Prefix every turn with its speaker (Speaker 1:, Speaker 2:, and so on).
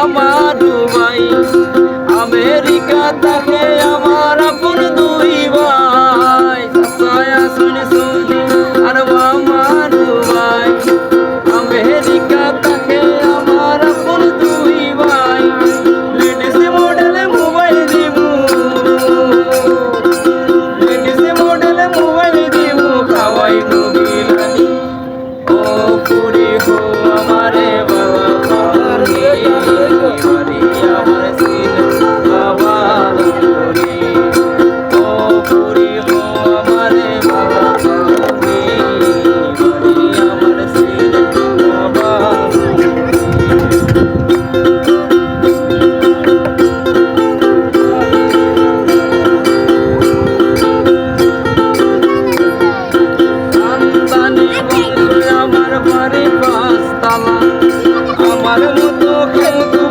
Speaker 1: আমা Dubai America আগে আমার ফুল দুই ভাই ছায়া আচ্ছা, শুনছো দি আর আমা দুবাই আমেরিকা আগে আমার ফুল দুই ভাই লেডিস মডেল মোবাইল দেবো লেডিস মডেল মোবাইল দেবো কাভাই তার মতো খেলতো